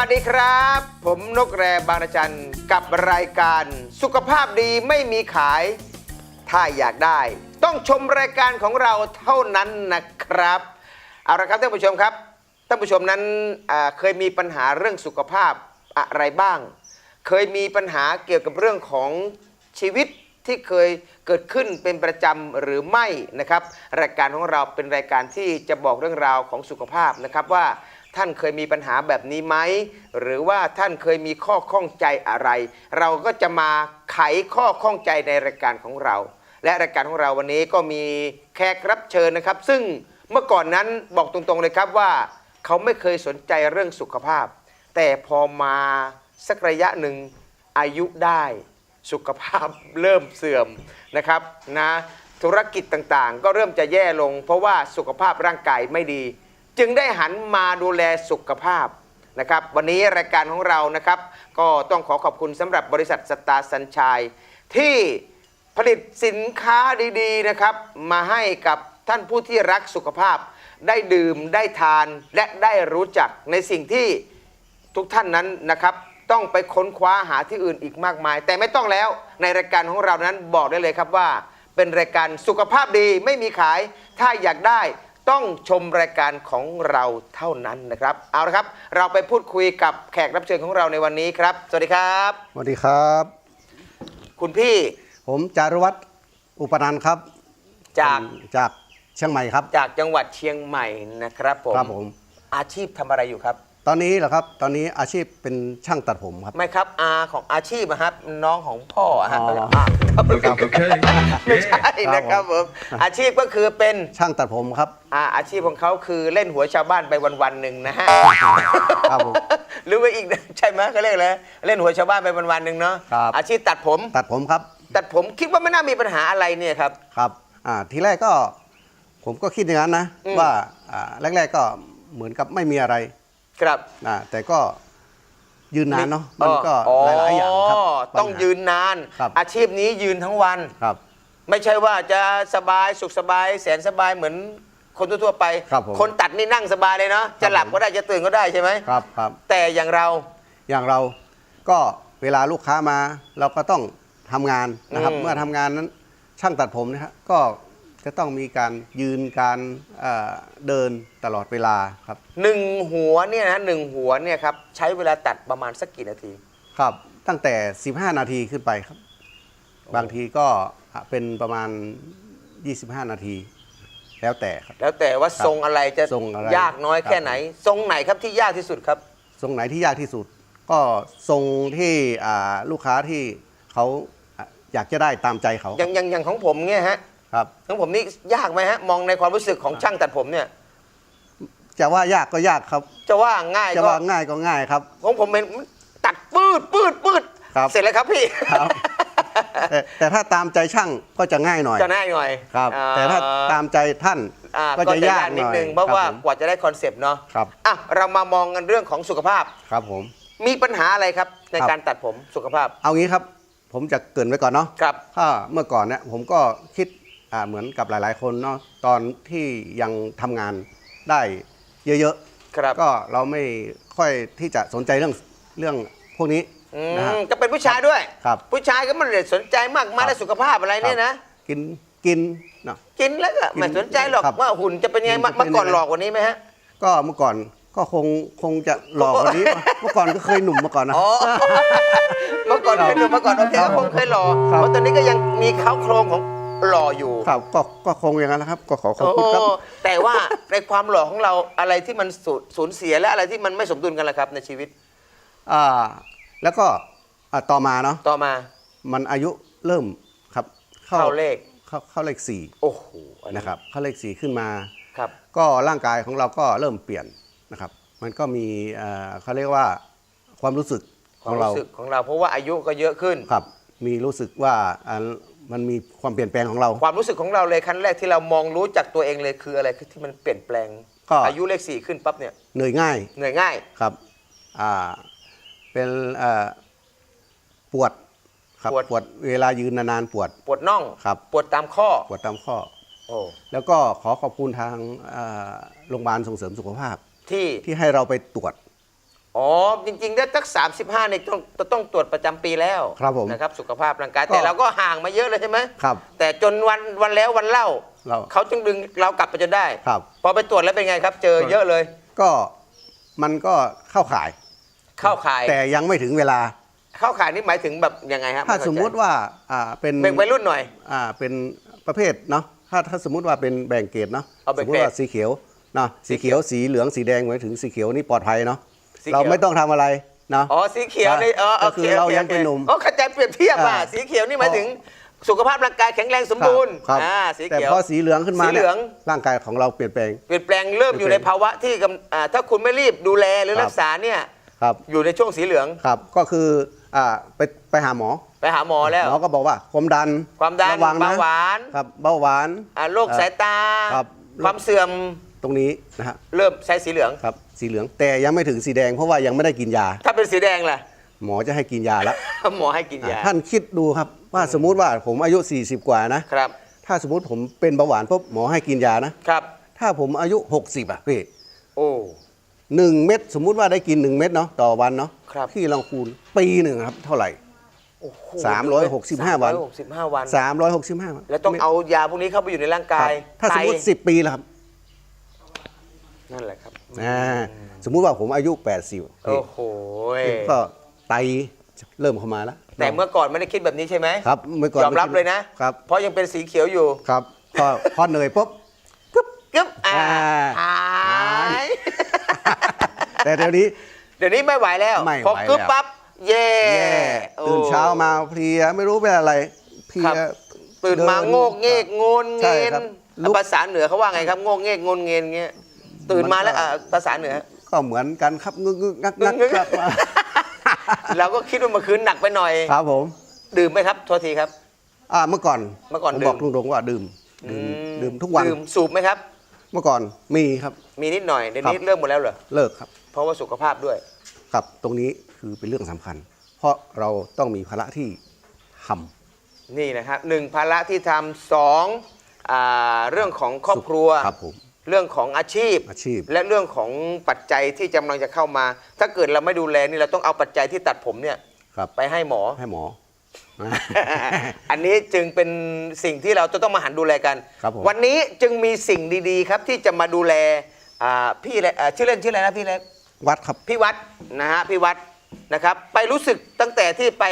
สวัสดีครับ ผมนกแรบางระจันกับรายการสุขภาพดีไม่มีขาย ถ้าอยากได้ ต้องชมรายการของเราเท่านั้นนะครับ เอาละครับท่านผู้ชมครับท่านผู้ชมนั้นเคยมีปัญหาเรื่องสุขภาพอะไรบ้าง เคยมีปัญหาเกี่ยวกับเรื่องของชีวิตที่เคยเกิดขึ้นเป็นประจำหรือไม่นะครับ รายการของเราเป็นรายการที่จะบอกเรื่องราวของสุขภาพนะครับว่า ท่านเคยมีปัญหาแบบนี้ไหม หรือว่าท่านเคยมีข้อข้องใจอะไร เราก็จะมาไขข้อข้องใจในรายการของเรา และรายการของเราวันนี้ก็มีแขกรับเชิญนะครับ ซึ่งเมื่อก่อนนั้นบอกตรงๆเลยครับว่า เขาไม่เคยสนใจเรื่องสุขภาพ แต่พอมาสักระยะหนึ่งอายุได้สุขภาพเริ่มเสื่อมนะครับนะธุรกิจต่างๆ ก็เริ่มจะแย่ลง เพราะว่าสุขภาพร่างกายไม่ดี จึงได้หันมาดูแลสุขภาพนะครับ วันนี้รายการของเรานะครับ ก็ต้องขอขอบคุณสำหรับบริษัทสตาร์สัญชัยที่ผลิตสินค้าดีๆนะครับ มาให้กับท่านผู้ที่รักสุขภาพ ได้ดื่มได้ทานและได้รู้จักในสิ่งที่ทุกท่านนั้นนะครับ ต้องไปค้นคว้าหาที่อื่นอีกมากมาย แต่ไม่ต้องแล้วในรายการของเรานั้นบอกได้เลยครับว่า เป็นรายการสุขภาพดีไม่มีขายถ้าอยากได้ ต้องชมรายการของเราเท่านั้นนะครับ เอาละครับ เราไปพูดคุยกับแขกรับเชิญของเราในวันนี้ครับ สวัสดีครับ สวัสดีครับ คุณพี่ผมจารุวัฒน์อุปนันท์ครับ จากจากเชียงใหม่ครับ จากจังหวัดเชียงใหม่นะครับผม ครับผม อาชีพทำอะไรอยู่ครับ ตอนนี้เหรอครับ ตอนนี้อาชีพเป็นช่างตัดผมครับ ไม่ครับอาของอาชีพอะครับน้องของพ่ออะฮะอ๋อ อ่าครับ Okay. ไม่ใช่นะครับผมอาชีพก็คือเป็นช่างตัดผมครับอาอาชีพของเขาคือเล่นหัวชาวบ้านไปวันๆหนึ่งนะฮะครับผมหรือว่าอีกใช่ไหมเขาเรียกอะไรเล่นหัวชาวบ้านไปวันๆหนึ่งเนาะครับ อาชีพตัดผม ตัดผมครับตัดผมคิดว่าไม่น่ามีปัญหาอะไรเนี่ยครับ ครับอ่าทีแรกก็ผมก็คิดอย่างนั้นนะอืมว่าอ่าแรก ๆก็เหมือนกับไม่มีอะไร ครับนะแต่ก็ยืนนานเนาะมันก็หลายๆอย่างครับต้องปัญหายืนนานครับอาชีพนี้ยืนทั้งวันครับ ไม่ใช่ว่าจะสบายสุขสบาย แสนสบายเหมือนคนทั่วๆไปครับผมคนตัดนี่นั่งสบายเลยเนาะจะหลับผมก็ได้จะตื่นก็ได้ใช่ไหมครับครับแต่อย่างเราอย่างเราก็เวลาลูกค้ามา เราก็ต้องทำงานนะครับอืมเมื่อทำงานนั้นช่างตัดผมนะฮะก็ จะต้องมีการยืนการเอ่อเดินตลอดเวลาครับหนึ่งหัวเนี่ยนะหนึ่งหัวเนี่ยครับใช้เวลาตัดประมาณสักกี่นาที ครับ ตั้งแต่ 15 นาทีขึ้นไปครับ บางทีก็เป็นประมาณ 25 นาที แล้วแต่ครับ แล้วแต่ว่าครับทรงอะไรจะทรงอะไรยากน้อยครับแค่ไหน ทรงไหนครับที่ยากที่สุดครับ ทรงไหนที่ยากที่สุด ก็ทรงที่อ่าลูกค้าที่เขาอะอยากจะได้ตามใจเขา อย่างอย่างอย่างของผมเนี่ยฮะ ครับของผมนี่ยากไหมฮะมองในความรู้สึกของช่างตัดผมเนี่ย จะว่ายากก็ยากครับ จะว่าง่ายจะก็ว่าง่ายก็ง่ายครับ ของผมเป็นตัดปืดปืดปืดครับ เสร็จแล้วครับพี่ครับ แต่แต่ถ้าตามใจช่างก็จะง่ายหน่อยจะง่ายหน่อยครับ อ่แต่ถ้าตามใจท่านอ่าก็ก็จะจะยายากกหนิดน่อยนึงเพราะว่าคบผมกว่าจะได้คอนเซปต์เนาะครับอะเรามามองกันเรื่องของสุขภาพ ครับผม มีปัญหาอะไรครับ ในครับ การตัดผมสุขภาพเอางี้ครับ ผมจะเกรินไว้ก่อนเนาะครับ ถ้าเมื่อก่อนเนี่ยผมก็คิดอ่า เหมือนกับหลาย ๆ คนเนาะตอนที่ยังทำงานได้เยอะครับๆ ก็เราไม่ค่อยที่จะสนใจเรื่องเรื่องพวกนี้อืนะฮะ มก็เป็นผู้ชายด้วย ครับ ผู้ชายก็ไมันสนใจมากมาครัได้บสุขภาพอะไรเนี่ยนะ กินกินเนาะ กินแล้วก็กินไม่สนใจหรอกครับว่าหุ่นจะเป็นยังไงหุ่นจะเป็นเมื่อก่อนยังไง หลอกกว่านี้ไหมฮะ ก็เมื่อก่อนก็คงคงจะหลอกกว่านี้ เมื่อก่อนก็เคยหนุ่มมาก่อนนะ อ๋อ เมื่อก่อนเคยดูเมื่อก่อนโอเคครัก็บคงเคยหล่อครับ เพราะตอนนี้ก็ยังมีเขาโครงของ หล่ออยู่ ครับก็ก็คงอย่างนั้นนะครับ ก็ขอขอบคุณครับ โอ้แต่ว่าในความหล่อของเราอะไรที่มันสูญสูญเสียและอะไรที่มันไม่สมดุลกันล่ะครับในชีวิตอ่าแล้วก็อ่าต่อมาเนาะต่อมา มันอายุเริ่มครับเข้าเลข เข้าเข้าเลขสี่โอ้โหอันนี้นะครับ เข้าเลขสี่ขึ้นมา ครับ ก็ร่างกายของเราก็เริ่มเปลี่ยนนะครับ มันก็มีเอ่อเขาเรียกว่าความรู้สึกคขวามองเรารู้สึกของเราเพราะว่าอายุก็เยอะขึ้น ครับ มีรู้สึกว่าอ่า มันมีความเปลี่ยนแปลงของเรา ความรู้สึกของเราเลยขั้นแรกที่เรามองรู้จักตัวเองเลยคืออะไรคือที่มันเปลี่ยนแปลงก็ อายุเลขสี่ขึ้นปั๊บเนี่ยเหนื่อยง่ายเหนื่อยง่าย ครับอ่าเป็นเอ่อปวดครับปวด ปวดเวลายืนนานๆปวด ปวดน่องครับ ปวดตามข้อปวดตามข้อ โอ้แล้วก็ขอขอบคุณทางเอ่อโรงพยาบาลส่งเสริมสุขภาพ ที่ที่ให้เราไปตรวจ อ๋อ จริงๆได้สัก35เนี่ยต้องต้องตรวจประจำปีแล้วครับผมนะครับสุขภาพร่างกายก็แต่เราก็ห่างมาเยอะเลยใช่ไหมครับ แต่จนวันวันแล้ววันเล่า เราเขาจึงดึงเรากลับไปจนได้ครับ พอไปตรวจแล้วเป็นไงครับ เจอเยอะเลย ก็มันก็เข้าข่าย เข้าข่าย แต่ยังไม่ถึงเวลา เข้าข่ายนี่หมายถึงแบบยังไงครับถ้าไเข้ใจสมมุติว่าอ่าเป็นเป็นวัยรุ่นหน่อยอ่าเป็นประเภทเนาะถ้าถ้าสมมุติว่าเป็นแบ่งเกรดเนาะเอาสแบ่มงมเกรดติว่าสีเขียวเนาะสีสีเขีเขียยววสีเหลืองสีแดงหมายถึงสีเขียวนี่ปลอดภัยเนาะ สีเขียวเราไม่ต้องทำอะไรเนาะ อ๋อสีเขียวนี่เออโอก็เคคือเราโคยังเป็นหนุ่มโอ้เข้าใจเปรียบเทียบว่าอ่า สีเขียวนี่หมายถึงสุขภาพร่างกายแข็งแรงสมบูรณ์ครับอ่าสีแต่เขียว พอสีเหลืองขึ้นมาสีเหลือง นี่ยร่างกายของเราเปลี่ยนแปลง เปลี่ยนแปลงเริ่มอยู่ในภาวะที่กำอ่าถ้าคุณไม่รีบดูแลหรือครับ รักษาเนี่ยครับอยู่ในช่วงสีเหลืองครับ ก็คืออ่าไปไปหาหมอไปหาหมอแล้ว หมอก็บอกว่าความดันความดันระวังนะเบาหวาน ครับเบาหวาน อ่าโรคสายตา ครับ ความเสื่อม ตรงนี้นะฮะเริ่มใช้สีเหลือง ครับสีเหลืองแต่ยังไม่ถึงสีแดงเพราะว่ายังไม่ได้กินยา ถ้าเป็นสีแดงล่ะ หมอจะให้กินยาแล้วหมอให้กินยา ท่านคิดดูครับว่าสมมุติว่าผมอายุ 40 กว่านะครับ ถ้าสมมุติผมเป็นเบาหวานปุ๊บหมอให้กินยานะครับ ถ้าผมอายุ 60 อะพี่โอ้ หนึ่งเม็ดสมมุติว่าได้กิน 1 เม็ดเนาะต่อวันเนาะครับ พี่ลองคูณปีหนึ่งครับ เท่าไหร่ โอ้โห365วัน 365วัน 365วันแล้วต้องเอายาพวกนี้เข้าไปอยู่ในร่างคการับยถ้าสมมติไต10 ปีแล้วครับ นั่นแหละครับอ่าสมมุติว่าผมอายุ 80โอ้โหก็ไตเริ่มเข้ามาแล้ว แต่เมื่อก่อนไม่ได้คิดแบบนี้ใช่ไหมครับเมื่อก่อนยอมรับเลยนะครับเพราะยังเป็นสีเขียวอยู่ครับพอพอเหนื่อยปุ๊บกึ๊บอ่าอ่าหายแต่เดี๋ยวนี้ เดี๋ยวนี้ไม่ไหวแล้วไม่ไหวพอกึ๊บแล้วปั๊บเย่แย่โอ้ตื่นเช้ามาเพลียไม่รู้เป็นอะไรเพลีครัยบตื่นมาเดิโงกเงกงนใช่เงินครับลุกภาษาเหนือเขาว่าไงครับโงกเงกงนเงินเงี้ย ตื่นมาแล้วอะภาษาเหนือก็เหมือนกันครับงึกงึกงักงักงึกครับเราก็คิดว่าเมื่อคืนหนักไปหน่อย ครับผม ดื่มไหมครับโทษทีครับ อ่าเมื่อก่อนเมื่อก่อนผมดื่มบอกตรงๆว่าดื่มดื่มอืมดื่มทุกวันดื่มสูบไหมครับ เมื่อก่อนมีครับ มีนิดหน่อยเดี๋ยวนี้ครับ เริ่มหมดแล้วเหรอเลิกครับเพราะว่าสุขภาพด้วย ครับตรงนี้คือเป็นเรื่องสำคัญ เพราะเราต้องมีภาระที่ทำ นี่นะครับหนึ่งภาระที่ทำสองอ่าเรื่องของครอบครัว ครับผม เรื่องของอาชีพ อาชีพ และเรื่องของปัจจัยที่กำลังจะเข้ามา ถ้าเกิดเราไม่ดูแลนี่เราต้องเอาปัจจัยที่ตัดผมเนี่ยครับ ไปให้หมอ ให้หมอ อันนี้จึงเป็นสิ่งที่เราจะต้องมาหันดูแลกัน ครับผม วันนี้จึงมีสิ่งดีๆครับที่จะมาดูแลอ่าพี่อะไรอ่าชื่อเล่นชื่ออะไรนะพี่เล็ก วัดครับ พี่วัดนะฮะพี่วัดนะครับ ไปรู้สึกตั้งแต่ที่ไป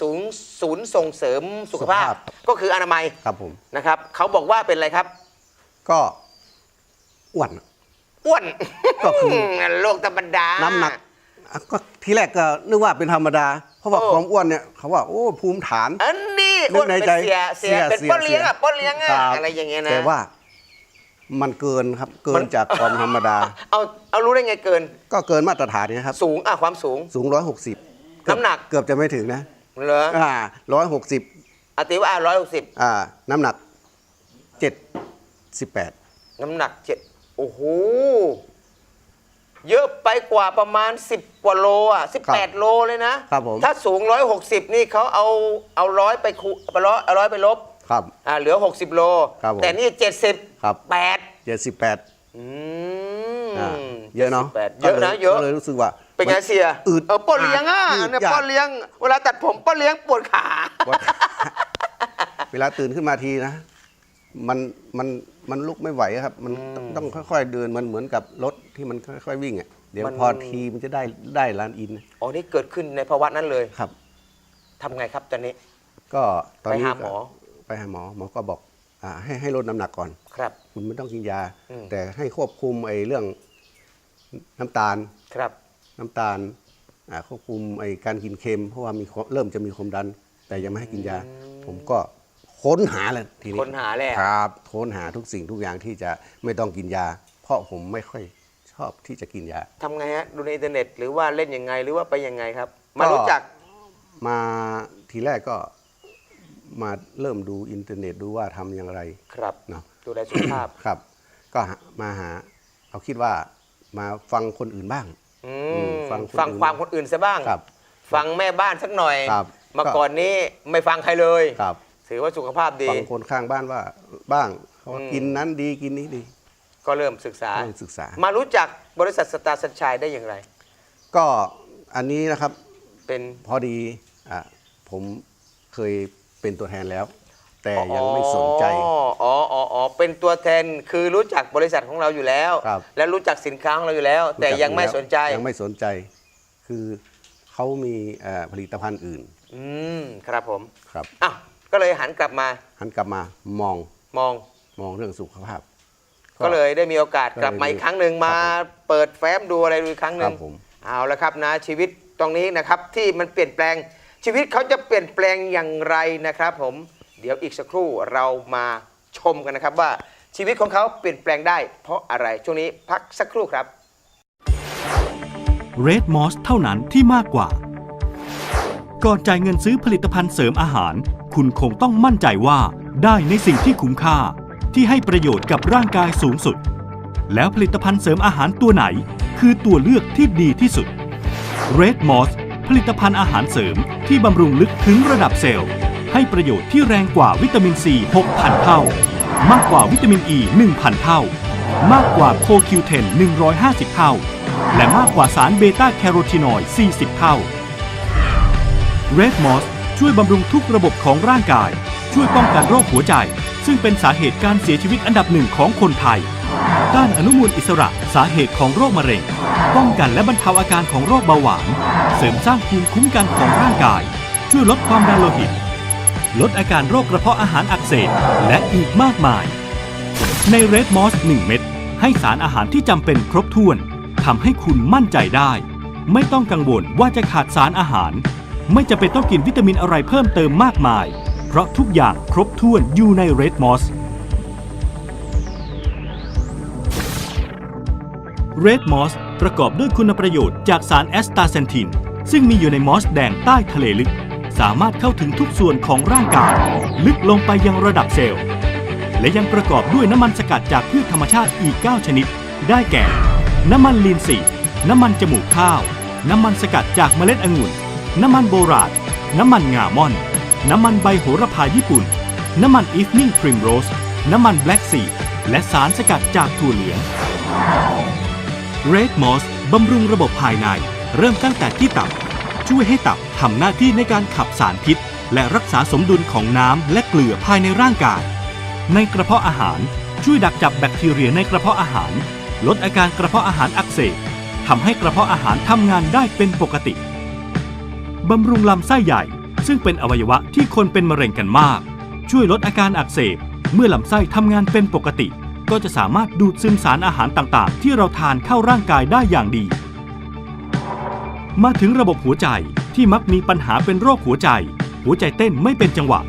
ศูนย์ศูนย์ส่งเสริมสุขภาพ สุขภาพ ก็คืออนามัยครับผม นะครับเขาบอกว่าเป็นอะไรครับ ก็ อ้วนอ้วนก็คือโรคธรรมดาน้ำหนักอะก็ทีแรกก็นึกว่าเป็นธรรมดา เพราะว่าโอ้ความอ้วนเนี่ยเขาว่าโอ้ภูมิฐาน อันนี้นึอ้วกนในเป็นใจเสียเสียเป็นเสียป้อนเลี้ยงอะเสียป้อนเลี้ยงอะครับอะไรอย่างเงี้ยนะแต่ว่า มันเกินครับเกิมันนจากความธรรมดา เอาเอารู้ได้ไงเกิน ก็เกินมาตรฐานเนี่ยครับ สูงอะความสูงสูงร้อยหกสิบน้ำหนักเกือบจะไม่ถึงนะเหรออ่าร้อยหกสิบอาติว่าร้อยหกสิบอ่า น้ำหนักเจ็ดสิบแปดน้ำหนักเจ็ด โอ้โห เยอะไปกว่าประมาณ 10 กว่าโลอะ18 โลเลยนะ ครับผม ถ้าสูง 160 นี่เขาเอาเอาร้อยไปคูไปร้อยเอาร้อยไปลบครับ อ่าเหลือ 60 โล ครับผม แต่นี่ 70 ครับ8เจ็ดสิบแปดอืมอ่าเยอะเนาะ78เยอะนะเยอะ ก็เลยรู้สึกว่า เป็นไงเสียอืดเออป้อเลี้ยงอะยืดเนี่ยยาป้อกเลี้ยง เวลาตัดผมป้อเลี้ยงปวดขา ว่า เวลาตื่นขึ้นมาทีนะ มันมัน มันลุกไม่ไหวครับ มันต้องต้องค่อยๆเดินมันเหมือนกับรถที่มันค่อยๆวิ่งอะเดี๋ยวมัน พอทีมันจะได้ได้ลานอินอ๋อนี่เกิดขึ้นในภาวะนั้นเลยครับ ทำไงครับตอนนี้ ก็ตอนนี้ไปหาหมอ ก็ไปหาหมอหมอก็บอกอ่าให้ให้ลดน้ำหนักก่อน ครับ คุณไม่ต้องกินยา อืม แต่ให้ควบคุมไอ้เรื่องน้ำตาล ครับ น้ำตาลอ่าควบคุมไอ้การกินเค็ม เพราะว่ามีความเริ่มจะมีความดัน แต่ยังไม่ให้กินยา ผมก็ ค้นหาเลยทีนี้ค้นหาแหละครับค้นหาทุกสิ่งทุกอย่างที่จะไม่ต้องกินยา เพราะผมไม่ค่อยชอบที่จะกินยาทำไงฮะดูในอินเทอร์เน็ตหรือว่าเล่นยังไงหรือว่าไปยังไงครับ มาก็รู้จักมาทีแรกก็มาเริ่มดูอินเทอร์เน็ตดูว่าทำอย่างไรครับเนาะ ดูแลสุขภาพ ครับ ก็หามาหาเอาคิดว่ามาฟังคนอื่นบ้าง อือืมมฟังคนฟังอื่น ความคนอื่นซะบ้าง ครับ ฟังแม่บ้านสักหน่อย ครับเมาก็ก่อนนี้ไม่ฟังใครเลย ครับ ถือว่าสุขภาพดี ฟังคนข้างบ้านว่าบ้างเขาว่าอืมกินนั้นดีกินนี้ดีก็เริ่มศึกษาเริ่มศึกษา มารู้จักบริษัทสตาร์สัญชัยได้อย่างไร ก็อันนี้นะครับเป็น พอดีอะผมเคยเป็นตัวแทนแล้ว แต่ยังไม่สนใจ อ๋ออ๋ออ๋ออ๋อเป็นตัวแทนคือรู้จักบริษัทของเราอยู่แล้ว ครับ และรู้จักสินค้าของเราอยู่แล้ว แต่ยังไม่สนใจ ยังไม่สนใจ คือเขามีเอ่อผลิตภัณฑ์อื่นอืม ครับผม ครับ อ้าว ก็เลยหันกลับมาหันกลับมามองมองมองเรื่องสุขภาพ ก็เลยได้มีโอกาสก็เลยกลับมาอีกครั้งหนึ่งครับมาผมเปิดแฟ้มดูอะไรดูอีกครั้งหนึ่งครับผมเอาละครับนะชีวิตตรงนี้นะครับที่มันเปลี่ยนแปลงชีวิตเขาจะเปลี่ยนแปลงอย่างไรนะครับ ผมเดี๋ยวอีกสักครู่เรามาชมกันนะครับว่าชีวิตของเขาเปลี่ยนแปลงได้ เพราะอะไรช่วงนี้พักสักครู่ครับ Red Moss เท่านั้นที่มากกว่า ก่อนจ่ายเงินซื้อผลิตภัณฑ์เสริมอาหาร คุณคงต้องมั่นใจว่าได้ในสิ่งที่คุ้มค่า ที่ให้ประโยชน์กับร่างกายสูงสุด แล้วผลิตภัณฑ์เสริมอาหารตัวไหน คือตัวเลือกที่ดีที่สุด Red Moss ผลิตภัณฑ์อาหารเสริมที่บำรุงลึกถึงระดับเซลล์ ให้ประโยชน์ที่แรงกว่าวิตามินซี 6,000 เท่า มากกว่าวิตามินอ e ี1,000 เท่า มากกว่าโคคิวเทน150 เท่า และมากกว่าสารเบต้าแคโรทีนอยด์40 เท่า Red m o s ช่วยบำรุงทุกระบบของร่างกาย ช่วยป้องกันโรคหัวใจ ซึ่งเป็นสาเหตุการเสียชีวิตอันดับหนึ่งของคนไทยต้านอนุมูลอิสระสาเหตุของโรคมะเร็ง ป้องกันและบรรเทาอาการของโรคเบาหวาน เสริมสร้างภูมิคุ้มกันของร่างกาย ช่วยลดความดันโลหิต ลดอาการโรคกระเพาะอาหารอักเสบและอีกมากมาย ใน Red Moss 1เม็ดให้สารอาหารที่จำเป็นครบถ้วนทำให้คุณมั่นใจได้ ไม่ต้องกังวลว่าจะขาดสารอาหาร ไม่จะเป็นต้องกินวิตามินอะไรเพิ่มเติมมากมาย เพราะทุกอย่างครบถ้วนอยู่ใน Red Moss Red Moss ประกอบด้วยคุณประโยชน์จากสารแอสตาเซนทิน ซึ่งมีอยู่ในมอสแดงใต้ทะเลลึก สามารถเข้าถึงทุกส่วนของร่างกาย ลึกลงไปยังระดับเซลล์ และยังประกอบด้วยน้ำมันสกัดจากพืชธรรมชาติอีก 9 ชนิด ได้แก่ น้ำมันลีนซีน้ำมันจมูกข้าว น้ำมันสกัดจากเมล็ดองุ่น น้ำมันโบราณน้ำมันงาม่อน น้ำมันใบโหระพาญี่ปุ่น น้ำมันอีฟนิ่งพริมโรส น้ำมันแบล็กซีและสารสกัดจากถั่วเหลือง Red Moss บำรุงระบบภายใน เริ่มตั้งแต่ที่ตับ ช่วยให้ตับทำหน้าที่ในการขับสารพิษ และรักษาสมดุลของน้ำและเกลือภายในร่างกาย ในกระเพาะอาหารช่วยดักจับแบคทีเรียในกระเพาะอาหาร ลดอาการกระเพาะอาหารอักเสบทำให้กระเพาะอาหารทำงานได้เป็นปกติ บำรุงลำไส้ใหญ่ ซึ่งเป็นอวัยวะที่คนเป็นมะเร็งกันมาก ช่วยลดอาการอักเสบ เมื่อลำไส้ทำงานเป็นปกติ ก็จะสามารถดูดซึมสารอาหารต่างๆ ที่เราทานเข้าร่างกายได้อย่างดี มาถึงระบบหัวใจที่มักมีปัญหาเป็นโรคหัวใจ หัวใจเต้นไม่เป็นจังหวะ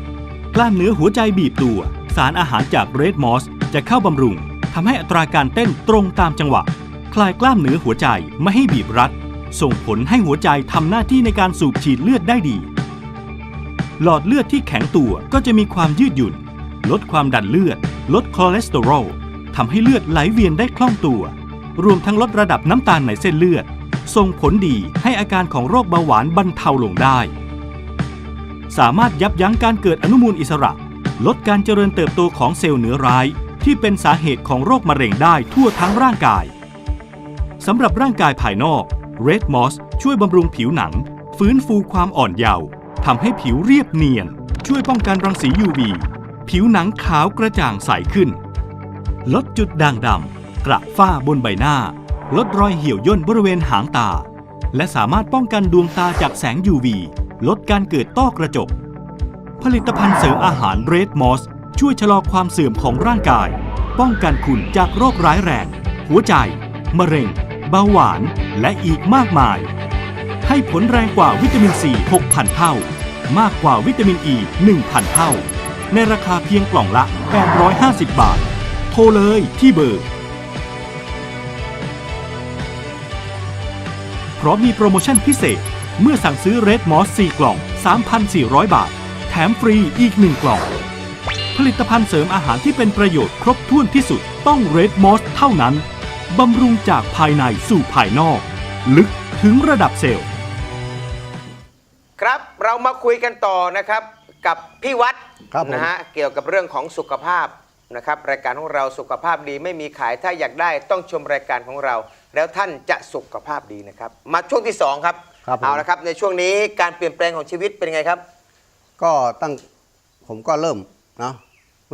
กล้ามเนื้อหัวใจบีบตัว สารอาหารจากเรดมอสจะเข้าบำรุงทำให้อัตราการเต้นตรงตามจังหวะ คลายกล้ามเนื้อหัวใจไม่ให้บีบรัด ส่งผลให้หัวใจทำหน้าที่ในการสูบฉีดเลือดได้ดี หลอดเลือดที่แข็งตัวก็จะมีความยืดหยุ่น ลดความดันเลือด ลดคอเลสเตอรอลทำให้เลือดไหลเวียนได้คล่องตัว รวมทั้งลดระดับน้ำตาลในเส้นเลือด ส่งผลดีให้อาการของโรคเบาหวานบรรเทาลงได้ สามารถยับยั้งการเกิดอนุมูลอิสระ ลดการเจริญเติบโตของเซลล์เนื้อร้าย ที่เป็นสาเหตุของโรคมะเร็งได้ทั่วทั้งร่างกายสำหรับร่างกายภายนอก Red Moss ช่วยบำรุงผิวหนัง ฟื้นฟูความอ่อนเยาว์ทำให้ผิวเรียบเนียน ช่วยป้องกันรังสี UV ผิวหนังขาวกระจ่างใสขึ้น ลดจุดด่างดำกระฝ้าบนใบหน้า ลดรอยเหี่ยวย่นบริเวณหางตา และสามารถป้องกันดวงตาจากแสง UV ลดการเกิดต้อกระจก ผลิตภัณฑ์เสริมอาหาร Red Moss ช่วยชะลอความเสื่อมของร่างกาย ป้องกันคุณจากโรคร้ายแรง หัวใจ มะเร็ง เบาหวาน และอีกมากมาย ให้ผลแรงกว่าวิตามินซี6,000 เท่า มากกว่าวิตามินอ e ี1,000 เท่า ในราคาเพียงกล่องละ 850 บาท โทรเลยที่เบอร์ เพราะมีโปรโมชั่นพิเศษเมื่อสั่งซื้อ Red Moss 4 กล่อง 3,400 บาท แถมฟรีอีก 1 กล่อง ผลิตภัณฑ์เสริมอาหารที่เป็นประโยชน์ครบถ้วนที่สุดต้อง Red Moss เท่านั้น บำรุงจากภายในสู่ภายนอก ลึกถึงระดับเซลล์ ครับเรามาคุยกันต่อนะครับกับพี่วัดครับผม นะฮะเกี่ยวกับเรื่องของสุขภาพนะครับรายการของเราสุขภาพดีไม่มีขายถ้าอยากได้ต้องชมรายการของเรา แล้วท่านจะสุขภาพดีนะครับ มาช่วงที่สองครับครับผม เอาละครับ ในช่วงนี้การเปลี่ยนแปลงของชีวิตเป็นยังไงครับ ก็ตั้งผมก็เริ่มเนาะเ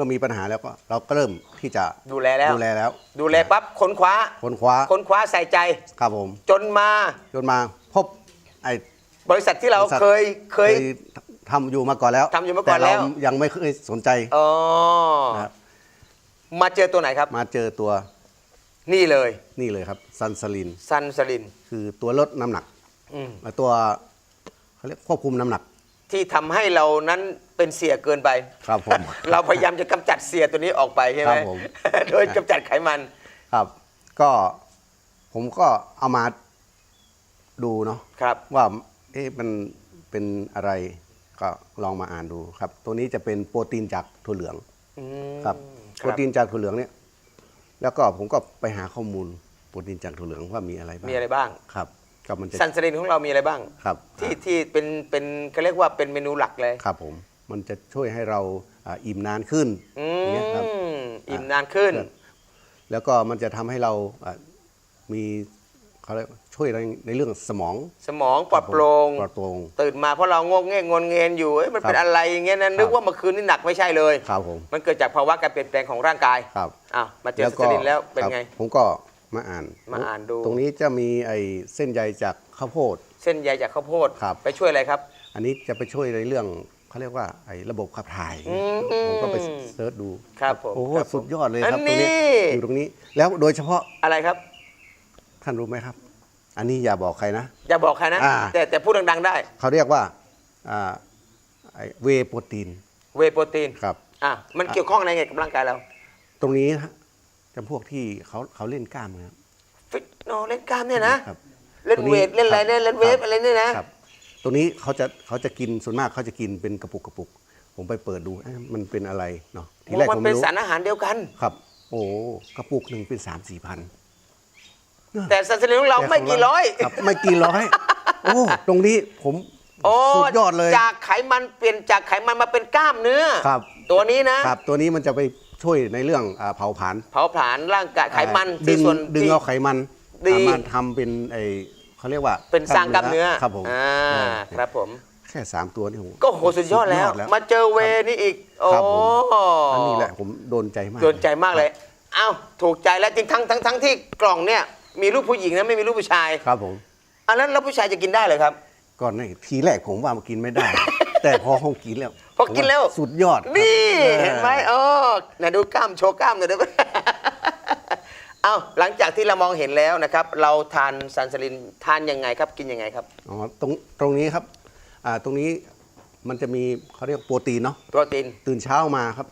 มื่อมีปัญหาแล้วก็เราก็เริ่มที่จะดูแลแล้ว ดูแลแล้วดูแลปั๊บค้นคว้าค้นคว้าค้นคว้าใส่ใจ ครับผมจนมาจนมาพบไอ้บริษัทที่เราบริษัทเคยเคย ทำอยู่มาก่อนแล้วทำอยู่มาก่อนแล้ว ต่เรายังไม่เคยสนใจอ๋อนะครับมาเจอตัวไหนครับ มาเจอตัวนี่เลย นี่เลยครับซันสลินซันสลิน คือตัวลดน้ำหนัก อืม ตัวเขาเรียกควบคุมน้ำหนัก ที่ทำให้เรานั้นเป็นเสียเกินไป ครับผม เราพยายามจะกำจัดเสียตัวนี้ออกไปใช่ไหมครับผม โดยกำจัดไขมัน ครับ ก็ผมก็เอามาดูเนาะครับ ว่าเอ๊ะมันเป็นอะไรก็ลองมาอ่านดูครับ ตัวนี้จะเป็นโปรตีนจากถั่วเหลืองอืมครับ โปรตีนจากถั่วเหลืองเนี่ย แล้วก็ผมก็ไปหาข้อมูลโปรตีนจากถั่วเหลืองว่ามีอะไรบ้างมีอะไรบ้าง ครับ ก็มันจะซันสลินของเรามีอะไรบ้าง ครับที่ที่เป็นเป็นเขาเรียกว่าเป็นเมนูหลักเลยครับผมมันจะช่วยให้เราอ่าอิ่มนานขึ้นอือย่างเงี้ยครับ มอิ่มนานขึ้นครับแล้วก็มันจะทำให้เราอะมีเขาเรียกช่วยในในเรื่องสมองสมองปลอดโปร่งปลอดโปร่ง ตื่นมาเพราะเรางงเง่งงนเงียนอยู่เอ้ยมันเป็นครับอะไรอย่างเงี้ยนะนึกว่าเมื่อคืนนี่หนักไม่ใช่เลย ครับผม มันเกิดจากภาวะการเปลี่ยนแปลงของร่างกายครับอ้าวมาเจอซันสลินแล้วเป็นครับไงผมก็ มาอ่าน มาอ่านดู ตรงนี้จะมีไอ้เส้นใยจากข้าวโพด เส้นใยจากข้าวโพด ครับ ไปช่วยอะไรครับ อันนี้จะไปช่วยในเรื่องเขาเรียกว่าไอ้ระบบขับถ่าย อืมผมก็ไปเซิร์ชดูครับผมโอ้โหครับผมสุดยอดเลยครับอันตรงนี้นี้อยู่ตรงนี้ แล้วโดยเฉพาะอะไรครับ ท่านรู้ไหมครับ อันนี้อย่าบอกใครนะ อย่าบอกใครนะ อ่า แต่แต่พูดดังๆได้ เขาเรียกว่าอ่าไอ้เวโปรตีนเวย์โปรตีน ครับ อะ มันเกี่ยวข้องอะไรไงกับร่างกายเรา ตรงนี้นะฮะ จำพวกที่เขาเขาเล่นกล้ามนะครับฟิตโนเล่นกล้ามเนี่ยนะ ครับ เล่นเวทตัวนี้เล่นอะไรเนี่ยครับเล่นเวฟครับอะไรเนี่ยนะ ครับ ตรงนี้เขาจะเขาจะกินส่วนมากเขาจะกินเป็นกระปุกกระปุก ผมไปเปิดดูเอ๊ะมันเป็นอะไรเนาะทีแรกมัผมเป็ไม่นรู้สารอาหารเดียวกัน ครับ โอ้กระปุกหนึ่งเป็นสามสี่พัน แต่สันสลินของเราไม่กี่ร้อยครับไม่กี่ร้อย โอ้ตรงนี้ผมโอ้สุดยอดเลย จากไขมันเปลี่ยนจากไขมันมาเป็นกล้ามเนื้อ ครับ ตัวนี้นะ ครับตัวนี้มันจะไป ช่วยในเรื่องอ่าเผาผลาญเผาผลาญร่างกายไขมันอ่าดึที่งส่วนดึงที่ เอาไขมันดี อ่ามาทำเป็นไอเขาเรียกว่าเป็นสร้างกล้ามเนื้อครับผมอ่าอ่าครับผม แค่สามตัวนี่ผมก็โหสุดยอดแล้ว มาเจอเวนี่อีก โอ้ครับผมอันนี้แหละผมโดนใจมากโดนใจมากเลย เอ้า ถูกใจแล้วจริงทั้งทั้งทั้งที่กล่องเนี่ย มีรูปผู้หญิงนะไม่มีรูปผู้ชายครับผม อันนั้นแล้วผู้ชายจะกินได้เลยครับ ก่อนนี่ทีแรกผมว่ามันกินไม่ได้ แต่พอห้องกินแล้ว พอกินแล้วผมสุดยอดครับนี่ออเห็นไหมเออไหนดูกล้ามโชว์กล้ามหน่อยได้ไหม เอ้าหลังจากที่เรามองเห็นแล้วนะครับ เราทานซันสลินทานยังไงครับกินยังไงครับ อ๋อตรงตรงนี้ครับอ่าตรงนี้มันจะมีเขาเรียกโปรตีนเนาะโปรตีนตื่นเช้ามาครับ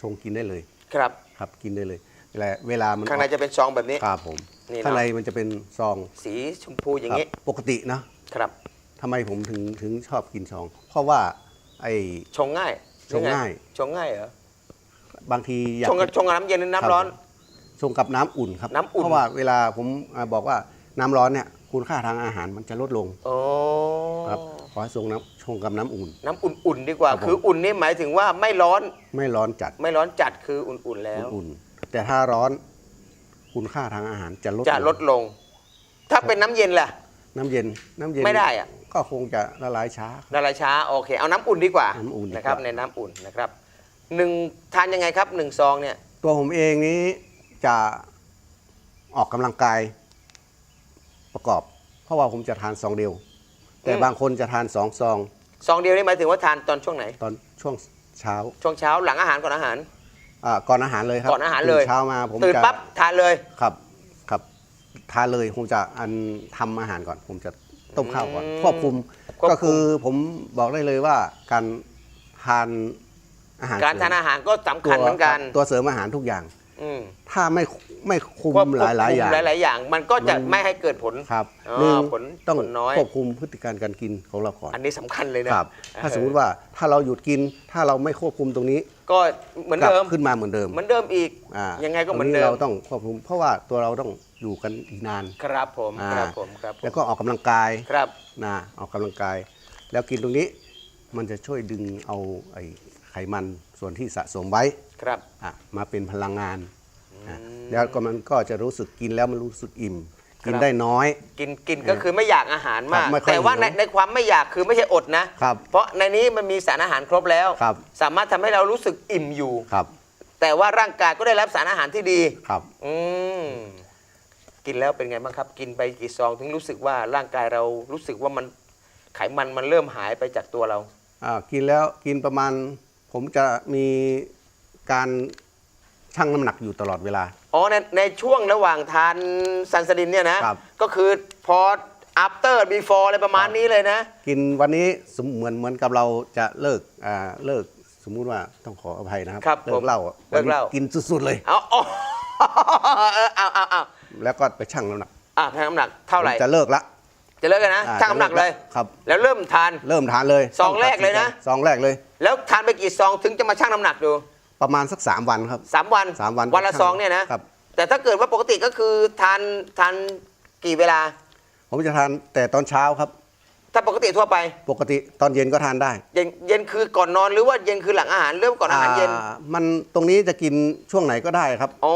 ชงกินได้เลยครับ ครับ กินได้เลยเวลาเวลามันข้างในจะเป็นซองแบบนี้ ครับผมนี่เนอะ ข้างในมันจะเป็นซองสีชมพูอย่างนี้ครับปกตินะ ครับ ทำไมผมถึงถึงชอบกินซอง เพราะว่า ไอ้ ชงง่ายชงง่ายชงง่ายเหรอบางทีอยากชงกับชงกับน้ำเย็นหรือน้ำร้อน ชงกับน้ำอุ่นครับน้ำอุ่น เพราะว่าเวลาผมอ่าบอกว่าน้ำร้อนเนี่ยคุณค่าทางอาหารมันจะลดลงโอ้ครับขอให้ชงน้ำชงกับน้ำอุ่น น้ำอุ่นๆดีกว่า ครับผม คืออุ่นนี่หมายถึงว่าไม่ร้อนไม่ร้อนจัดไม่ร้อนจัดคืออุ่นๆแล้ว อุ่นๆแต่ถ้าร้อนคุณค่าทางอาหารจะลดจะลดลง ถ้าเป็นน้ำเย็นล่ะ น้ำเย็นน้ำเย็นไม่ได้อะ ก็คงจะละลายช้า ละลายช้าโอเค เอาน้ำอุ่นดีกว่าน้ำอุ่นดีกว่า นะครับในน้ำอุ่นนะครับหนึ่งทานยังไงครับหนึ่งซองเนี่ยตัวผมเองนี้จะออกกำลังกายประกอบ เพราะว่าผมจะทานซองเดียว แต่อืมบางคนจะทานสองซองซองเดียวนี่หมายถึงว่าทานตอนช่วงไหน ตอนช่วงเช้าช่วงเช้าหลังอาหารก่อนอาหาร อ่าก่อนอาหารเลยครับก่อนอาหารเลยตื่เช้ามาผมตื่นจะปั๊บทานเลย ครับครับทานเลยผมจะอันทำอาหารก่อน ผมจะ ต้มข้าวก่อนอืมควบคุมควบคุม ก็คือผมบอกได้เลยว่าการทานอาหารการทานอาหารก็สำคัญเหมือนกันตัวเสริมอาหารทุกอย่าง อืมถ้าไม่ไม่คุมควบหลายหลายๆอย่าง หลายๆอย่าง มันก็จะมัน ไม่ให้เกิดผล ครับอ๋อหนึ่งผลต้องผลน้อย ควบคุมพฤติการการกินของเราก่อนอันนี้สำคัญเลยนะครับ ถ้าสมมติว่าถ้าเราหยุดกิน ถ้าเราไม่ควบคุมตรงนี้ก็เหมือนกลับเดิมขึ้นมาเหมือนเดิม เหมือนเดิมอีก อ่ายังไงก็เหมือนตรเดิมเราต้องควบคุมเพราะว่าตัวเราต้อง อยู่กันอีกนาน ครับผมอ่า ครับผมครับผมแล้วก็ออกกำลังกายครับนะออกกำลังกาย แล้วกินตรงนี้มันจะช่วยดึงเอาไอ้ไขมันส่วนที่สะสมไว้ครับอะมาเป็นพลังงานอือะแล้วก็มันก็จะรู้สึกกินแล้วมันรู้สึกอิ่ม กินครับได้น้อย กินกินก็คือไม่อยากอาหารมาก ครับไม่ค่อยแต่ว่าหิวในในความไม่อยากคือไม่ใช่อดนะ ครับเพราะในนี้มันมีสารอาหารครบแล้ว ครับ สามารถทำให้เรารู้สึกอิ่มอยู่ ครับแต่ว่าร่างกายก็ได้รับสารอาหารที่ดี ครับ อืม กินแล้วเป็นไงบ้างครับ กินไปกี่ซองถึงรู้สึกว่าร่างกายเรารู้สึกว่ามันไขมันมันเริ่มหายไปจากตัวเราอ่ากินแล้วกินประมาณ ผมจะมีการชั่งน้ำหนักอยู่ตลอดเวลา อ๋อในในช่วงระหว่างทานซันสลินเนี่ยนะ ครับ ก็คือพอ after before อะไรประมาณนี้เลยนะ กินวันนี้สมเหมือนเหมือนกับเราจะเลิกอ่าเลิกสมมุติว่าต้องขออภัยนะครับครับเลิผกมเหล้าอะเลิกเหล้า วันนี้กินสุดๆเลย เอาเอาเออเอาเอาเอา แล้วก็ไปชั่งน้ำหนักอะทางน้ำหนักเท่าไหร่ ผมจะเลิกละ จะเลิกกันนะอ่าชั่งน้ำหนักเลย ครับ แล้วเริ่มทาน เริ่มทานเลยซองแรกเลยนะ ซองแรกเลย แล้วทานไปกี่ซองถึงจะมาชั่งน้ำหนักดูประมาณสักสามวันครับ สามวันสามวันวันละซองเนี่ยนะครับ แต่ถ้าเกิดว่าปกติก็คือทานทานกี่เวลา ผมจะทานแต่ตอนเช้าครับ ถ้าปกติทั่วไป ปกติตอนเย็นก็ทานได้ เย็นเย็นคือก่อนนอนหรือว่าเย็นคือหลังอาหารเริ่มก่อนอาหารเย็น อ่ามันตรงนี้จะกินช่วงไหนก็ได้ครับอ๋อ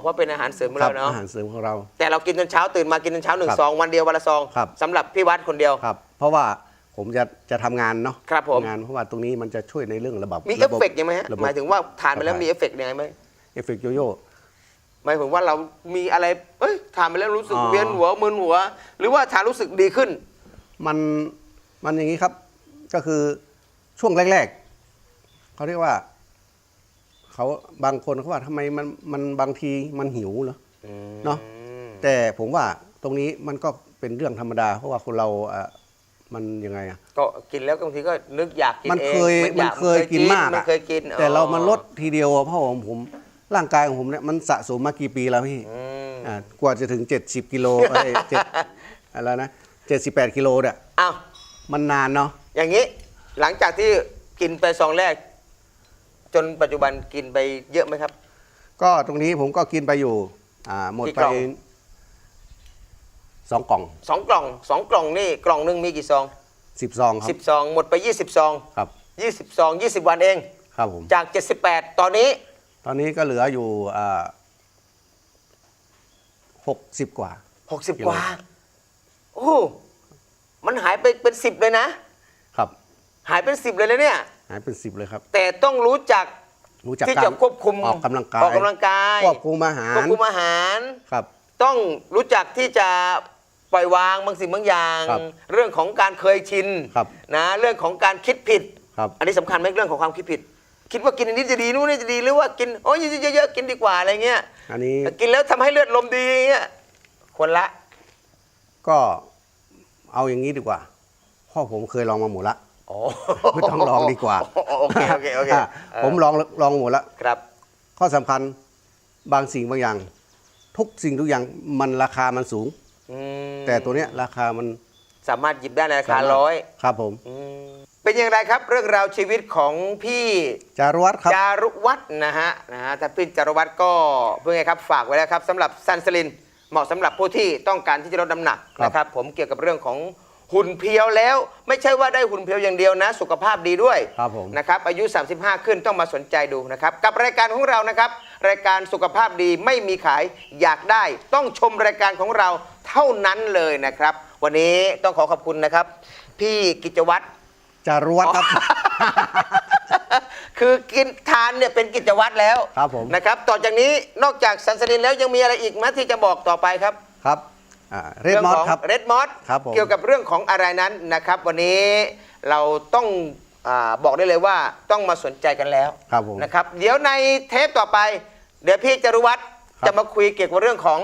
เพราะเป็นอาหารเสริมของครัเราเนาะ อาหารเสริมของเรา แต่เรากินจนเช้าตื่นมากินจนเช้าหนึ่งครับซองวันเดียววันละซองครับ สำหรับพี่วัดคนเดียว ครับ เพราะว่าผมจะจะทำงานเนาะครับผม ทำงานเพราะว่าตรงนี้มันจะช่วยในเรื่องระบบมีเอระฟบบ เฟกต์ยังไหมฮะระบบหมายถึงว่าทานไปแล้วขับถ่ายมีเอฟเฟกต์ยังไงไหมเอฟเฟกต์โยโย่ หมายถึงว่าเรามีอะไรเอ้ยทานไปแล้วรู้สึกอ๋อ เวียนหัวมึนหัว หรือว่าทานรู้สึกดีขึ้น มันมันอย่างนี้ครับ ก็คือช่วงแรกๆเขาเรียกว่าเขาบางคนเขาว่าทำไมมันมันบางทีมันหิวเหรอเนาะแต่ผมว่าตรงนี้มันก็เป็นเรื่องธรรมดา เพราะว่าคนเราอะมันยังไงอะก็กินแล้วบางทีก็นึกอยากกินมันเอเคงยไอมันยากเคยกินมากมันอะเคยกิน แต่เรามาลดอ๋อทีเดียวอะเพราะผมผมร่างกายของผมเนี่ยมันสะสมมากี่ปีแล้วพี่อืมอ่ากว่าจะถึง 70 กิโลเอ้ยเจ็ดอะไรนะ 78 กิโลเนี่ยอ้าวมันนานเนาะอย่างนี้หลังจากที่กินไปซองแรก จนปัจจุบันกินไปเยอะไหมครับ ก็ตรงนี้ผมก็กินไปอยู่อ่าหมดกี่ไปกล่อง สองกล่องสองกล่องสองกล่องนี่กล่องหนึ่งมีกี่ซองสิบซองครัสิบซองหมดไปยี่สิบซองครับยี่สิบซองยี่สิบวันเอง ครับผม จากเจ็ดสิบแปดตอนนี้ ตอนนี้ก็เหลืออยู่หกสิบกว่าหกสิบกิโลกว่า โอ้มันหายไปเป็นสิบเลยนะ ครับ หายเป็นสิบเลยนะเนี่ย หายเป็นสิบเลยครับ แต่ต้องรู้จักรู้จักที่การจะควบคุมออกกำลังกายออกกำลังกายควบคุมอาหารควบคุมอาหารครับ ต้องรู้จักที่จะปล่อยวางบางสิ่งบางอย่างครับเรื่องของการเคยชินครับนะเรื่องของการคิดผิดครับอันนี้สำคัญไหมเรื่องของความคิดผิด คิดว่ากินอันนี้จะดีนู่นนี่จะดีหรือว่ากินโอ้ยเยอะๆกินดีกว่าอะไรเงี้ยอันนี้กินแล้วทำให้เลือดลมดีเงี้ยควรละ ก็เอาอย่างนี้ดีกว่าเพ่อผมเคยลองมาหมดละโอ้ไม่ต้องลองดีกว่าโอเคโอเคโอเคอะผมลองลองหมดละครับ ข้อสำคัญบางสิ่งบางอย่าง ทุกสิ่งทุกอย่างมันราคามันสูง อืมแต่ตัวเนี้ยราคามันสามารถหยิบได้ในราคาร้อยครับผม อืมเป็นอย่างไรครับเรื่องราวชีวิตของพี่จารุวัฒน์ครับ จารุวัฒน์นะฮะนะฮะถ้าพี่จารุวัฒน์ก็เพื่อไงครับฝากไว้แล้วครับสำหรับซันสลิน เหมาะสำหรับผู้ที่ต้องการที่จะลดน้ำหนักครับนะครับ ผมเกี่ยวกับเรื่องของหุ่นเพรียวแล้ว ไม่ใช่ว่าได้หุ่นเพรียวอย่างเดียวนะ สุขภาพดีด้วยครับผมนะครับอายุ 35 ขึ้นต้องมาสนใจดูนะครับ กับรายการของเรานะครับ รายการสุขภาพดีไม่มีขายอยากได้ ต้องชมรายการของเราเท่านั้นเลยนะครับ วันนี้ต้องขอขอบคุณนะครับ พี่กิจวัตรจารุวัฒน์ครับ คือกินทานเนี่ยเป็นกิจวัตรแล้วครับผม นะครับ ต่อจากนี้นอกจากซันสลินแล้วยังมีอะไรอีกไหมที่จะบอกต่อไปครับครับเรดมอสครับ เรดมอสครับผม เกี่ยวกับเรื่องของอะไรนั้นนะครับ วันนี้เราต้องอาบอกได้เลยว่าต้องมาสนใจกันแล้วครับผม นะครับ เดี๋ยวในเทปต่อไป เดี๋ยวพี่จรุวัฒน์ครับ จะมาคุยเกี่ยวกับเรื่องของ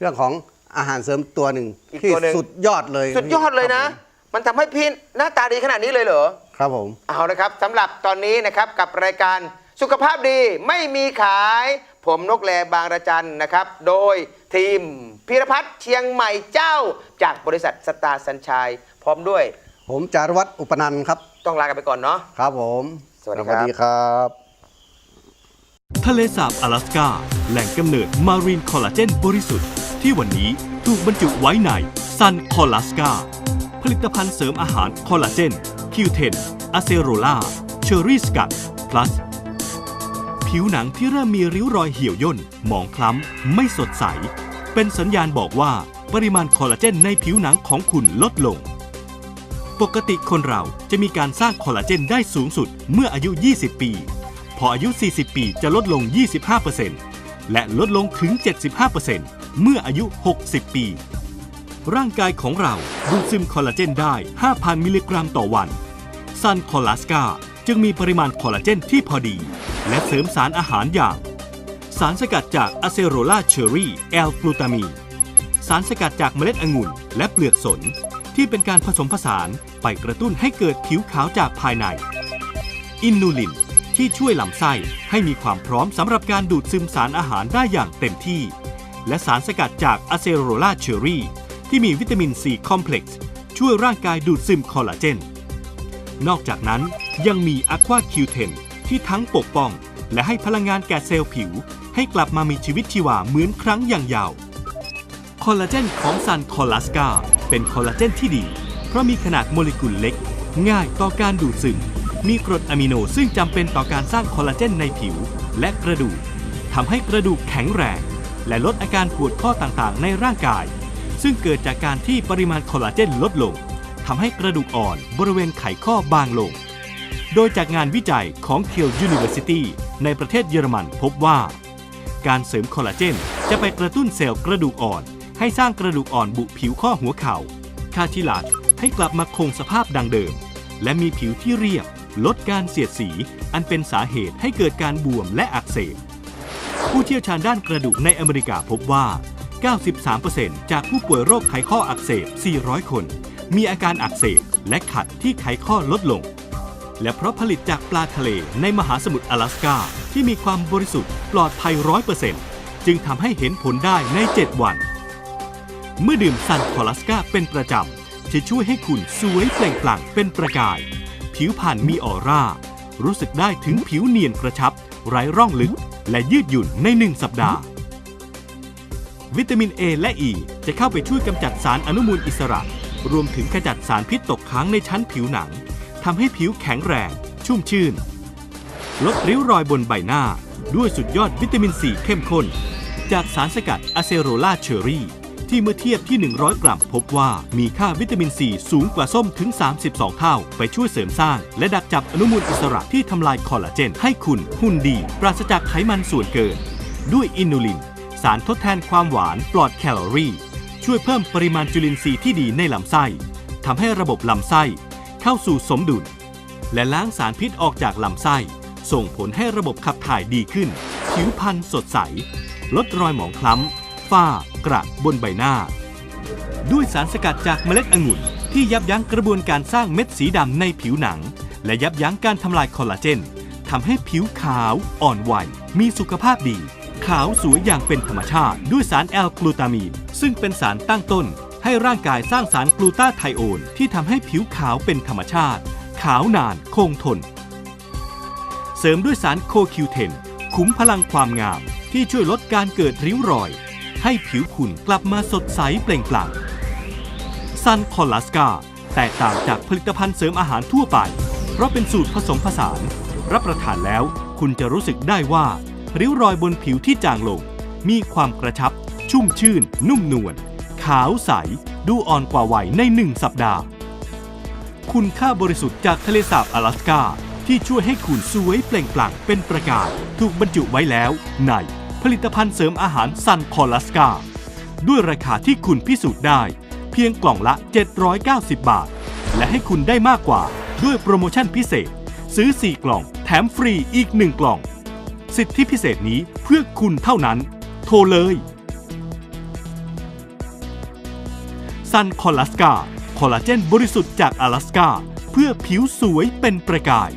เรื่องของอาหารเสริมตัวหนึ่งอีกที่ตัวหนึ่ง สุดยอดเลยสุดยอดเลยนะ มันทำให้พี่หน้าตาดีขนาดนี้เลยเหรอ ครับผม เอาละครับสำหรับตอนนี้นะครับกับรายการสุขภาพดีไม่มีขาย ผมนกแลบางระจันนะครับ โดยทีมพิรพัฒน์เชียงใหม่เจ้า จากบริษัทสตาร์สัญชัยพร้อมด้วย ผมจารุวัฒน์อุปนันท์ครับ ต้องลากันไปก่อนเนาะ ครับผม สวัสดีครับ ครับ ทะเลสาบอลาสกาแหล่งกำเนิดมารีนคอลลาเจนบริสุทธิ์ที่วันนี้ถูกบรรจุไว้ในซันคอลาสกา ผลิตภัณฑ์เสริมอาหารคอลลาเจนคิวเทนอะเซโรล่าเชอรี่สกัด plus ผิวหนังที่เริ่มมีริ้วรอยเหี่ยวย่นหมองคล้ำ ไม่สดใส เป็นสัญญาณบอกว่าปริมาณคอลลาเจนในผิวหนังของคุณลดลง ปกติคนเราจะมีการสร้างคอลลาเจนได้สูงสุดเมื่ออายุ 20 ปี พออายุ 40 ปีจะลดลง 25%และลดลงถึง 75%เมื่ออายุ 60 ปี ร่างกายของเราดูดซึมคอลลาเจนได้ 5,000 มิลลิกรัมต่อวัน ซันคอลลาสกาจึงมีปริมาณคอลลาเจนที่พอดี และเสริมสารอาหารอย่าง สารสกัดจากอะเซโรลาเชอรี่แอลกลูตามีนสารสกัดจากเมล็ดองุ่น และเปลือกสน ที่เป็นการผสมผสานไปกระตุ้นให้เกิดผิวขาวจากภายใน อินนูลินที่ช่วยลำไส้ให้มีความพร้อมสำหรับการดูดซึมสารอาหารได้อย่างเต็มที่ และสารสกัดจากอะเซโรลาเชอรี่ ที่มีวิตามินซีคอมเพล็กซ์ช่วยร่างกายดูดซึมคอลลาเจน นอกจากนั้นยังมีอะควาคิวเทนที่ทั้งปกป้อง และให้พลังงานแก่เซลล์ผิว ให้กลับมามีชีวิตชีวาเหมือนครั้งอย่างยาว คอลลาเจนของซันคอลลาสกาเป็นคอลลาเจนที่ดี เพราะมีขนาดโมเลกุลเล็ก ง่ายต่อการดูดซึม มีกรดอะมิโนซึ่งจำเป็นต่อการสร้างคอลลาเจนในผิว และกระดูกทำให้กระดูกแข็งแรง และลดอาการปวดข้อต่างๆ ในร่างกาย ซึ่งเกิดจากการที่ปริมาณคอลลาเจนลดลงทำให้กระดูกอ่อนบริเวณไขข้อบางลง โดยจากงานวิจัยของ Kiel University ในประเทศเยอรมันพบว่า การเสริมคอลลาเจนจะไปกระตุ้นเซลล์กระดูกอ่อน ให้สร้างกระดูกอ่อนบุผิวข้อหัวเข่าคาทิลาจให้กลับมาคงสภาพดังเดิม และมีผิวที่เรียบ ลดการเสียดสี อันเป็นสาเหตุให้เกิดการบวมและอักเสบ ผู้เชี่ยวชาญด้านกระดูกในอเมริกาพบว่า 93%จากผู้ป่วยโรคไขข้ออักเสบ 400 คน มีอาการอักเสบและขัดที่ไขข้อลดลง และเพราะผลิตจากปลาทะเลในมหาสมุทร阿拉สกาที่มีความบริสุทธิ์ปลอดภัย 100%จึงทำให้เห็นผลได้ใน 7 วัน เมื่อดื่มซันคอลลาสกาเป็นประจำ จะช่วยให้คุณสวยเปล่งปลั่งเป็นประกาย ผิวพรรณมีออร่า รู้สึกได้ถึงผิวเนียนกระชับ ไร้ร่องลึก และยืดหยุ่นในหนึ่งสัปดาห์ วิตามิน A และ E จะเข้าไปช่วยกำจัดสารอนุมูลอิสระ รวมถึงขจัดสารพิษตกค้างในชั้นผิวหนังทำให้ผิวแข็งแรง ชุ่มชื่น ลดริ้วรอยบนใบหน้า ด้วยสุดยอดวิตามินซีเข้มข้น จากสารสกัดอะเซโรลาเชอรี่ ที่เมื่อเทียบที่ 100 กรัมพบว่ามีค่าวิตามินซีสูงกว่าส้มถึง 32 เท่า ไปช่วยเสริมสร้าง และดักจับอนุมูลอิสระที่ทำลายคอลลาเจน ให้คุณหุ่นดี ปราศจากไขมันส่วนเกิน ด้วยอินูลิน สารทดแทนความหวานปลอดแคลอรี่ ช่วยเพิ่มปริมาณจุลินทรีย์ที่ดีในลำไส้ทำให้ระบบลำไส้เข้าสู่สมดุล และล้างสารพิษออกจากลำไส้ ส่งผลให้ระบบขับถ่ายดีขึ้น ผิวพรรณสดใส ลดรอยหมองคล้ำ ฝ้ากระบนใบหน้า ด้วยสารสกัดจากเมล็ดองุ่น ที่ยับยั้งกระบวนการสร้างเม็ดสีดำในผิวหนัง และยับยั้งการทำลายคอลลาเจนทำให้ผิวขาวอ่อนวัยมีสุขภาพดี ขาวสวยอย่างเป็นธรรมชาติ ด้วยสารแอลกลูตามีน ซึ่งเป็นสารตั้งต้น ให้ร่างกายสร้างสารกลูตาไทโอน ที่ทำให้ผิวขาวเป็นธรรมชาติ ขาวนานคงทน เสริมด้วยสารโคคิวเทนคุ้มพลังความงามที่ช่วยลดการเกิดริ้วรอย ให้ผิวคุณกลับมาสดใสเปล่งปลั่งซันคอลลาสกาแตกต่างจากผลิตภัณฑ์เสริมอาหารทั่วไป เพราะเป็นสูตรผสมผสาน รับประทานแล้วคุณจะรู้สึกได้ว่า ริ้วรอยบนผิวที่จางลง มีความกระชับ ชุ่มชื่น นุ่มนวล ขาวใส ดูอ่อนกว่าวัยในหนึ่งสัปดาห์ คุณค่าบริสุทธิ์จากทะเลสาบ阿拉สกาที่ช่วยให้คุณสวยเปล่งปลั่งเป็นประกายถูกบรรจุไว้แล้ว ในผลิตภัณฑ์เสริมอาหารซันคอลลาสกาด้วยราคาที่คุณพิสูจน์ได้ เพียงกล่องละ 790 บาท และให้คุณได้มากกว่าด้วยโปรโมชั่นพิเศษ ซื้อ 4 กล่อง แถมฟรีอีก 1 กล่อง สิทธิพิเศษนี้เพื่อคุณเท่านั้น โทรเลยซันคอลลาสกาคอลลาเจนบริสุทธิ์จาก阿拉สกาเพื่อผิวสวยเป็นประกาย